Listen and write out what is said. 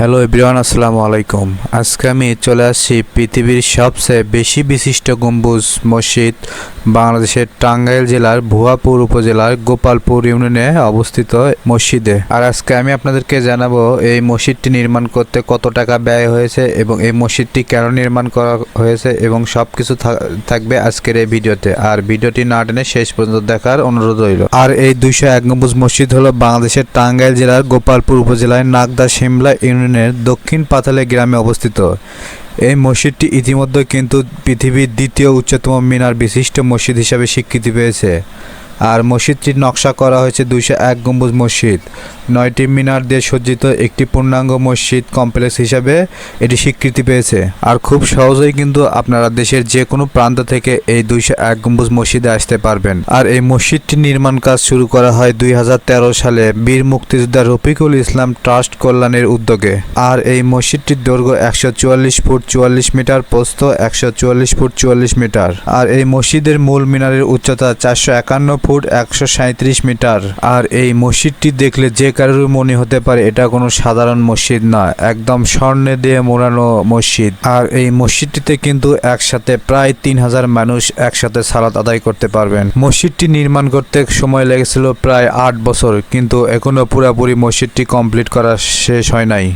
Hello everyone, আসসালামু আলাইকুম। আজকে আমি চলে আসছি পৃথিবীর সবচেয়ে বেশি বিশিষ্ট গম্বুজ মসজিদ বাংলাদেশের টাঙ্গাইল জেলার ভুয়াপুর উপজেলার গোপালপুর ইউনিয়নে অবস্থিত মসজিদে। আর আজকে আমি আপনাদেরকে জানাব এই মসজিদটি নির্মাণ করতে কত টাকা ব্যয় হয়েছে এবং এই মসজিদটি কেন নির্মাণ করা হয়েছে এবং সব কিছু থাকবে আজকের এই ভিডিওতে। আর ভিডিওটি না টেনে শেষ পর্যন্ত দেখার অনুরোধ রইল। আর এই দুইশো এক গম্বুজ মসজিদ হলো বাংলাদেশের টাঙ্গাইল জেলার গোপালপুর উপজেলায় নাগদা শিমলা ইউনিয়নের দক্ষিণ পাতালে গ্রামে অবস্থিত। এই মসজিদটি ইতিমধ্যে কিন্তু পৃথিবীর দ্বিতীয় উচ্চতম মিনার বিশিষ্ট মসজিদ হিসাবে স্বীকৃতি পেয়েছে। আর মসজিদটির নকশা করা হয়েছে দুইশো এক গম্বুজ মসজিদ। নয়টি মিনার দিয়ে সজ্জিত একটি পূর্ণাঙ্গ মসজিদ কমপ্লেক্স হিসাবে এটি স্বীকৃতি পেয়েছে। আর খুব সহজেই কিন্তু আপনারা দেশের যে কোনো প্রান্ত থেকে এই দুইশো এক গম্বুজ মসজিদে আসতে পারবেন। আর এই মসজিদটি নির্মাণ কাজ শুরু করা হয় দুই হাজার তেরো সালে বীর মুক্তিযোদ্ধা রফিকুল ইসলাম ট্রাস্ট কল্যাণের উদ্যোগে। আর এই মসজিদটির দৈর্ঘ্য একশো চুয়াল্লিশ ফুট চুয়াল্লিশ মিটার, প্রস্থ একশো চুয়াল্লিশ ফুট চুয়াল্লিশ মিটার। আর এই মসজিদের মূল মিনারের উচ্চতা চারশো একান্ন ফুট একশো মিটার। আর এই মসজিদটি দেখলে যে কারোর মনে হতে পারে এটা কোনো সাধারণ মসজিদ না, একদম স্বর্ণে দিয়ে মোড়ানো মসজিদ। আর এই মসজিদটিতে কিন্তু একসাথে প্রায় তিন হাজার মানুষ একসাথে সালাত আদায় করতে পারবেন। মসজিদটি নির্মাণ করতে সময় লেগেছিল প্রায় আট বছর, কিন্তু এখনও পুরোপুরি মসজিদটি কমপ্লিট করা শেষ হয় নাই।